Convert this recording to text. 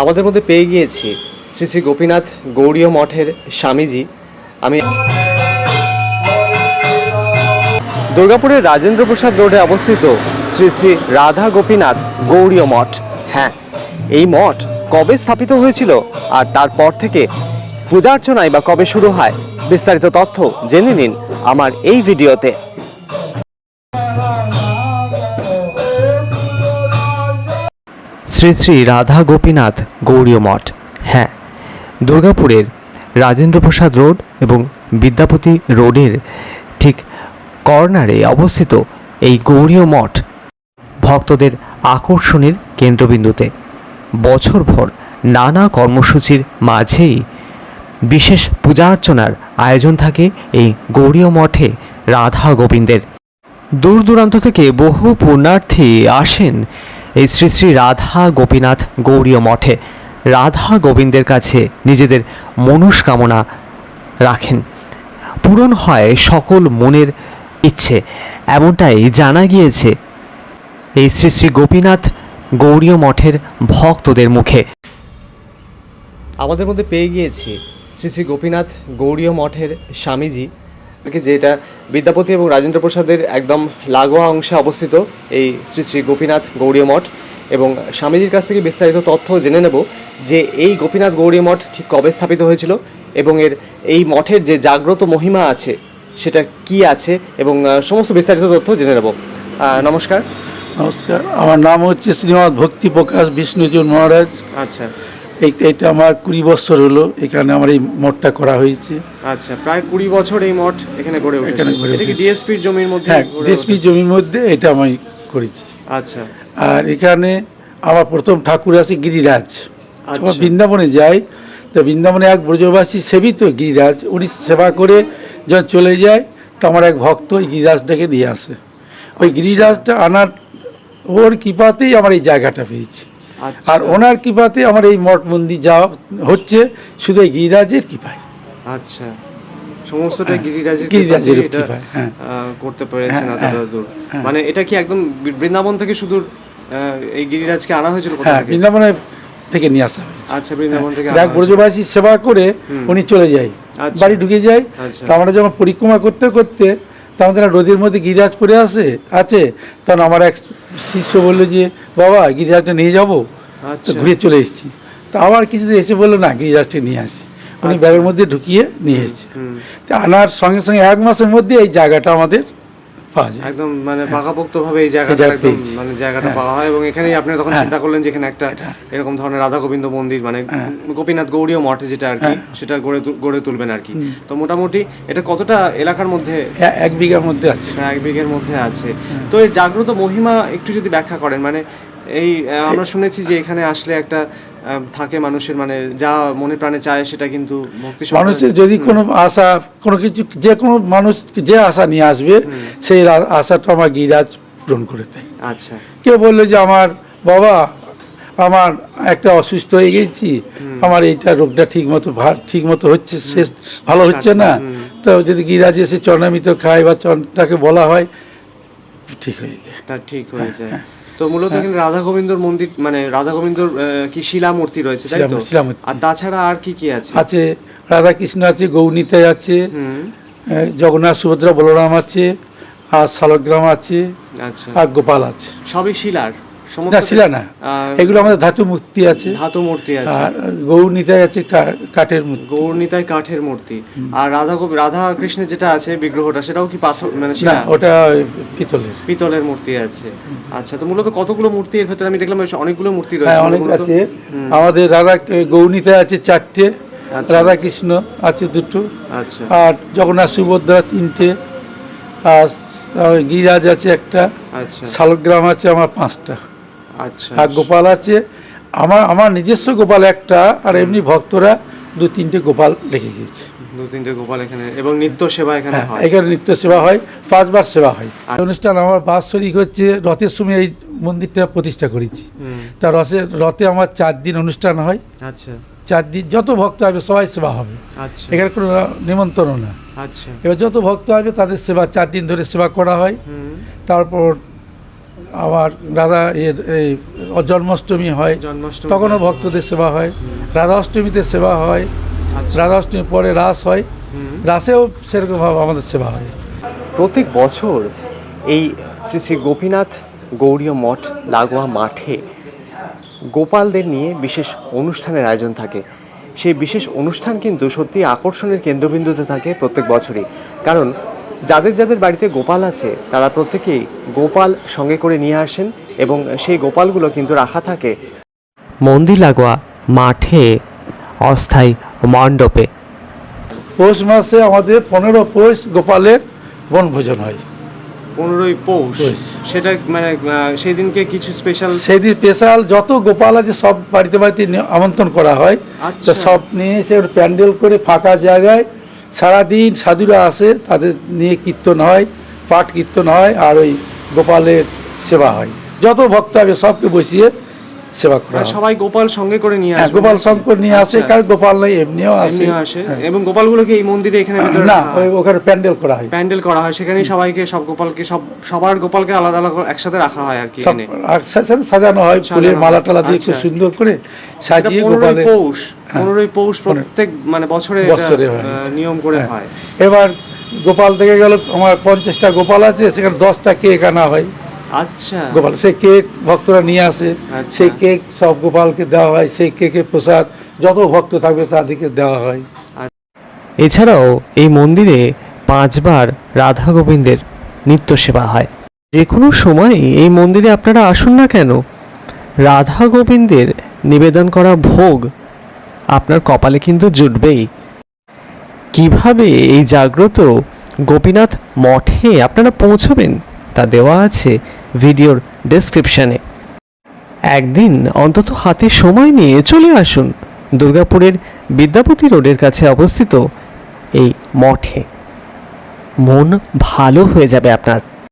আমাদের মধ্যে পেয়ে গিয়েছি শ্রী শ্রী গোপীনাথ গৌরীয় মঠের স্বামীজি। আমি দুর্গাপুরের রাজেন্দ্র প্রসাদ রোডে অবস্থিত শ্রী শ্রী রাধা গোপীনাথ গৌরীয় মঠ। হ্যাঁ এই মঠ কবে স্থাপিত হয়েছিল আর তারপর থেকে পূজা অর্চনায় বা কবে শুরু হয় বিস্তারিত তথ্য জেনে নিন আমার এই ভিডিওতে। শ্রী শ্রী রাধা গোপীনাথ গৌড়ীয় মঠ। হ্যাঁ দুর্গাপুরের রাজেন্দ্র প্রসাদ রোড এবং বিদ্যাপতি রোডের ঠিক কর্নারে অবস্থিত এই গৌড়ীয় মঠ ভক্তদের আকর্ষণের কেন্দ্রবিন্দুতে। বছরভর নানা কর্মসূচির মাঝেই বিশেষ পূজা অর্চনার আয়োজন থাকে এই গৌড়ীয় মঠে রাধা গোবিন্দের। দূর দূরান্ত থেকে বহু পুণ্যার্থী আসেন এই শ্রী শ্রী রাধা গোপীনাথ গৌরীয় মঠে। রাধা গোবিন্দের কাছে নিজেদের মনস্কামনা রাখেন। পূরণ হয় সকল মনের ইচ্ছে, এমনটাই জানা গিয়েছে এই শ্রী শ্রী গোপীনাথ গৌরীয় মঠের ভক্তদের মুখে। আমাদের মধ্যে পেয়ে গিয়েছি শ্রী শ্রী গোপীনাথ গৌরীয় মঠের স্বামীজি যেটা বিদ্যাপতি এবং রাজেন্দ্র প্রসাদের একদম লাগোয়া অংশে অবস্থিত এই শ্রী শ্রী গোপীনাথ গৌড়ীয় মঠ। এবং স্বামীজির কাছ থেকে বিস্তারিত তথ্য জেনে নেব যে এই গোপীনাথ গৌড়ীয় মঠ ঠিক কবে স্থাপিত হয়েছিল এবং এর এই মঠের যে জাগ্রত মহিমা আছে সেটা কি আছে এবং সমস্ত বিস্তারিত তথ্য জেনে নেব। নমস্কার। নমস্কার। আমার নাম হচ্ছে শ্রীমৎ ভক্তি প্রকাশ বিষ্ণুজন মহারাজ। আচ্ছা। এইটা আমার কুড়ি বছর হলো এখানে আমার এই মঠটা করা হয়েছে। আচ্ছা প্রায় কুড়ি বছর এই মঠ এখানে গড়ে উঠেছে। এখানে গড়ে এটা। ডিএসপির জমির মধ্যে হ্যাঁ গড়ে ডিএসপি জমির মধ্যে এটা আমি করেছি। আচ্ছা। আর এখানে আমার প্রথম ঠাকুর আছে গিরিরাজ। আচ্ছা। যখন বৃন্দাবনে যাই তো বৃন্দাবনে এক ব্রজবাসী সেবিত গিরিরাজ উনি সেবা করে যখন চলে যায় তো আমার এক ভক্ত ওই গিরিরাজটাকে নিয়ে আসে। ওই গিরিরাজটা আনার ওর কৃপাতেই আমার এই জায়গাটা পেয়েছি। আচ্ছা আর ওনার কৃপাতে আমার এই মঠ মন্দির যাওয়া হচ্ছে শুধু এই গিরিরাজের কৃপায় আচ্ছা সমস্তটা হ্যাঁ, গিরিরাজের গিরিরাজের এটা, কৃপায়, হ্যাঁ। করতে পেরেছেন হ্যাঁ, এতটা হ্যাঁ, দূর হ্যাঁ। মানে এটা কি একদম বৃন্দাবন থেকে শুধু এই গিরিরাজকে আনা হয়েছিল হ্যাঁ থেকে? বৃন্দাবনে থেকে নিয়ে আসা হয়েছে আচ্ছা বৃন্দাবন থেকে এক আনা ব্রজবাসী সেবা করে উনি চলে যায় আচ্ছা। বাড়ি ঢুকে যায় আচ্ছা। তো আমরা যখন পরিক্রমা করতে করতে তো আমাদের রোদের মধ্যে গিরিরাজ পড়ে আসে আছে তখন আমার এক শিষ্য বলল যে বাবা গিরিরাজটা নিয়ে যাব? তো আচ্ছা। ঘুরে চলে এসেছি। তা আবার কিছুদিন এসে বলল না গিরিরাজটা নিয়ে আসি। উনি আচ্ছা। ব্যাগের মধ্যে ঢুকিয়ে নিয়ে এসেছে। তা আনার সঙ্গে সঙ্গে এক মাসের মধ্যে এই জায়গাটা আমাদের পাওয়া যায় একদম মানে পাকাপোক্ত ভাবে এই জায়গাটা একদম মানে জায়গাটা হ্যাঁ। পাওয়া হয় এবং এখানেই আপনি তখন হ্যাঁ। চিন্তা করলেন যে এখানে একটা এরকম ধরনের রাধা গোবিন্দ মন্দির মানে হ্যাঁ। গোপীনাথ গৌড়ীয় মঠ যেটা আর কি। সেটা গড়ে গড়ে তুলবেন আর কি তো মোটামুটি এটা কতটা এলাকার মধ্যে এক বিঘার মধ্যে আছে এক বিঘের মধ্যে আছে। তো এই জাগ্রত মহিমা একটু যদি ব্যাখ্যা করেন মানে এই আমরা শুনেছি যে এখানে আসলে একটা থাকে মানুষের মানে যা মনে প্রাণে চায় সেটা কিন্তু ভক্তি মানুষের যদি কোনো আশা কোনো কিছু যে কোনো মানুষ যে আশা নিয়ে আসবে সেই আশাটা আমার গিরাজ পূরণ করে দেয়। আচ্ছা। কেউ বলল যে আমার বাবা আমার একটা অসুস্থ হয়ে গেছি আমার এইটা রোগটা ঠিক মতো ঠিক মতো হচ্ছে শেষ ভালো হচ্ছে না। তো যদি গিরাজ এসে চরণামিত খায় বা চরণটাকে বলা হয় ঠিক হয়ে যায়। তা ঠিক হয়ে যায়। তো মূলত এখানে রাধা গোবিন্দর মন্দির মানে রাধা গোবিন্দর কি শিলামূর্তি রয়েছে তাই তো? আর তাছাড়া আর কি কি আছে? আছে রাধা কৃষ্ণ আছে গৌনীতে আছে জগন্নাথ সুভদ্রা বলরাম আছে আর শালগ্রাম আছে আচ্ছা। আর গোপাল আছে। সবই শিলার? না শিলা না। এগুলো আমাদের ধাতু মূর্তি আছে। ধাতু মূর্তি আছে। আর গৌরনীতায় আছে কাঠের মূর্তি। গৌরনীতায় কাঠের মূর্তি। আর রাধা রাধা কৃষ্ণের যেটা আছে বিগ্রহটা সেটাও কি পাথর মানে না ওটা পিতলের। পিতলের মূর্তি আছে। আচ্ছা তো মূলত কতগুলো মূর্তি এর ভেতরে? আমি দেখলাম অনেকগুলো মূর্তি হ্যাঁ রয়েছে অনেক আছে। আমাদের রাধা গৌরনীতায় আছে চারটে আচ্ছা। রাধাকৃষ্ণ আছে দুটো। আচ্ছা। আর জগন্নাথ সুভদ্রা তিনটে আর গিরাজ আছে একটা। আচ্ছা। শালগ্রাম আছে আমার পাঁচটা। আর গোপাল আছে। আমার আমার নিজস্ব গোপাল একটা আর এমনি ভক্তরা দু তিনটে গোপাল রেখে গিয়েছে। দু তিনটে গোপাল এখানে এবং নিত্য সেবা এখানে হ্যাঁ হয়? এখানে নিত্য সেবা হয় পাঁচবার সেবা হয়। অনুষ্ঠান আমার বাৎসরিক হচ্ছে রথের সময় এই মন্দিরটা প্রতিষ্ঠা করেছি। তা রথে রথে আমার চার দিন অনুষ্ঠান হয়। আচ্ছা। চার দিন যত ভক্ত আসবে সবাই সেবা হবে। আচ্ছা। এখানে কোনো নিমন্ত্রণ না। আচ্ছা। এবার যত ভক্ত আসবে তাদের সেবা চার দিন ধরে সেবা করা হয়। তারপর আবার রাধা এর এই জন্মাষ্টমী হয় তখনও ভক্তদের সেবা হয়। রাধা অষ্টমীতে সেবা হয় আচ্ছা। রাধা অষ্টমীর পরে রাস হয়। রাসেও সেরকমভাবে আমাদের সেবা হয়। প্রত্যেক বছর এই শ্রী শ্রী গোপীনাথ গৌরীয় মঠ লাগোয়া মাঠে গোপালদের নিয়ে বিশেষ অনুষ্ঠানের আয়োজন থাকে। সেই বিশেষ অনুষ্ঠান কিন্তু সত্যি আকর্ষণের কেন্দ্রবিন্দুতে থাকে প্রত্যেক বছরই। কারণ যাদের যাদের বাড়িতে গোপাল আছে তারা প্রত্যেকেই গোপাল সঙ্গে করে নিয়ে আসেন এবং সেই গোপালগুলো কিন্তু রাখা থাকে। মন্দির লাগোয়া মাঠে অস্থায়ী মণ্ডপে। পৌষ মাসে আমাদের পনেরো পৌষ গোপালের বনভোজন হয়। পনেরোই পৌষ। সেটা মানে সেই দিনকে কিছু স্পেশাল সেদিন স্পেশাল যত গোপাল আছে সব বাড়িতে বাড়িতে আমন্ত্রণ করা হয়। আচ্ছা। সব নিয়ে এসে ওর প্যান্ডেল করে ফাঁকা জায়গায় সারাদিন সাধুরা আসে, তাদের নিয়ে কীর্তন হয়, পাঠ কীর্তন হয়, আর ওই গোপালের সেবা হয়। যত ভক্ত হবে সবকে বসিয়ে সেবা করা সবাই গোপাল সঙ্গে করে নিয়ে হ্যাঁ আসে গোপাল শঙ্কর নিয়ে আসে আচ্ছা। কারণ গোপাল নেই এমনিও আসে। আসে। হ্যাঁ। এবং গোপালগুলোকে এই মন্দিরে এখানে না ওখানে প্যান্ডেল করা হয়। প্যান্ডেল করা হয়। সেখানেই সবাইকে সব গোপালকে সব সবার গোপালকে আলাদা আলাদা একসাথে রাখা হয় আর কি সাজানো হয় ফুলের মালা টালা দিয়ে খুব আচ্ছা। সুন্দর করে সাজিয়ে গোপালের পৌষ। হ্যাঁ। পনেরোই পৌষ প্রত্যেক মানে বছরে বছরে। নিয়ম করে হ্যাঁ। হয়। এবার গোপাল থেকে গেল আমার পঞ্চাশটা গোপাল আছে সেখানে দশটা কেক আনা হয়। আচ্ছা। গোপাল সেই কেক ভক্তরা নিয়ে আসে আচ্ছা। সেই কেক সব গোপালকে দেওয়া হয় সেই কেকের প্রসাদ যত ভক্ত থাকবে তাদেরকে দেওয়া হয়। এছাড়াও এই মন্দিরে পাঁচবার রাধা গোবিন্দের নিত্য সেবা হয়। যে কোনো সময় এই মন্দিরে আপনারা আসুন না কেন রাধা গোবিন্দের নিবেদন করা ভোগ আপনার কপালে কিন্তু জুটবেই। কীভাবে এই জাগ্রত গোপীনাথ মঠে আপনারা পৌঁছবেন তা দেওয়া আছে ভিডিওর ডেসক্রিপশানে একদিন অন্তত হাতে সময় নিয়ে চলে আসুন দুর্গাপুরের বিদ্যাপতি রোডের কাছে অবস্থিত এই মঠে। মন ভালো হয়ে যাবে আপনার।